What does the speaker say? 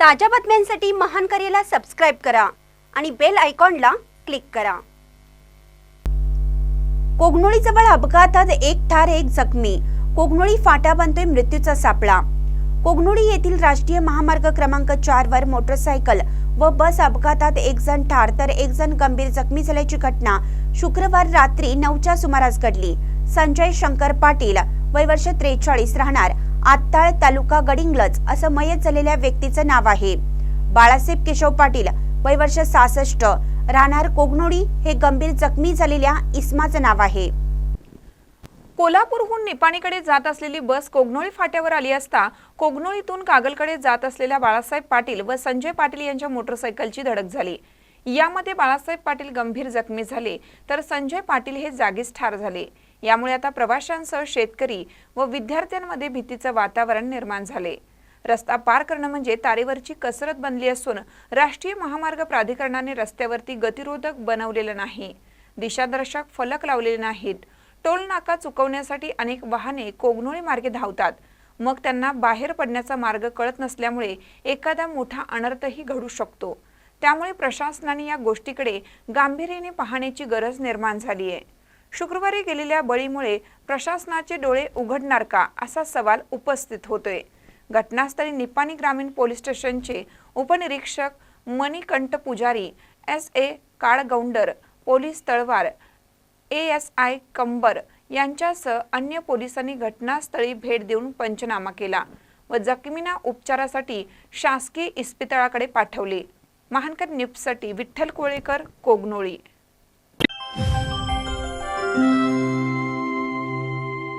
ताज्या बातम्यांसाठी महान करेला सबस्क्राईब करा आणि बेल आयकॉनला क्लिक करा. कोगनोळीजवळ अपघातात एक ठार एक जखमी. कोगनोळी फाटा बनतोय मृत्यूचा सापळा. कोगनोळी येथील राष्ट्रीय महामार्ग क्रमांक चार वर मोटरसायकल व बस अपघातात एक जण ठार तर एक जण गंभीर जखमी झाल्याची घटना शुक्रवार रात्री नऊच्या सुमारास घडली. संजय शंकर पाटील वय वर्ष त्रेचाळीस राहणार. आत्ताळ तालुका गडिंगलज असं मयत झालेल्या व्यक्तीचं नाव आहे. बाळासाहेब केशव पाटील वय वर्ष सहासष्ट. राहणार कोगनोळी हे गंभीर जखमी झालेल्या इस्माचं नाव आहे. कोल्हापूरहून निपाणीकडे जात असलेली बस कोगनोळी फाट्यावर आली असता कोगनोळीतून कागलकडे जात असलेल्या बाळासाहेब पाटील व संजय पाटील यांच्या मोटरसायकलची धडक झाली. यामध्ये बाळासाहेब पाटील गंभीर जखमी झाले तर संजय पाटील हे जागीच ठार झाले. यामुळे आता प्रवाशांसह शेतकरी व विद्यार्थ्यांमध्ये भीतीचं वातावरण निर्माण झाले. रस्ता पार करणं म्हणजे तारेवरची कसरत बनली असून राष्ट्रीय महामार्ग प्राधिकरणाने रस्त्यावरती गतिरोधक बनवलेलं नाही. दिशादर्शक फलक लावलेले नाहीत. टोल नाका चुकवण्यासाठी अनेक वाहने कोगनोळी मार्गे धावतात. मग त्यांना बाहेर पडण्याचा मार्ग कळत नसल्यामुळे एखादा मोठा अनर्थही घडू शकतो. त्यामुळे प्रशासनाने या गोष्टीकडे गांभीर्याने पाहण्याची गरज निर्माण झाली आहे शुक्रवारी गेलेल्या बळीमुळे प्रशासनाचे डोळे उघडणार का असा सवाल उपस्थित होतोय. घटनास्थळी निपाणी ग्रामीण पोलीस स्टेशनचे उपनिरीक्षक Manikanth Pujari S A Kalgaundar police Talwar A S I Kambar यांच्यासह अन्य पोलिसांनी घटनास्थळी भेट देऊन पंचनामा केला व जखमींना उपचारासाठी शासकीय इस्पितळाकडे पाठवले. महानकर न्यूजसाठी विठ्ठल कोळेकर कोगनोळी.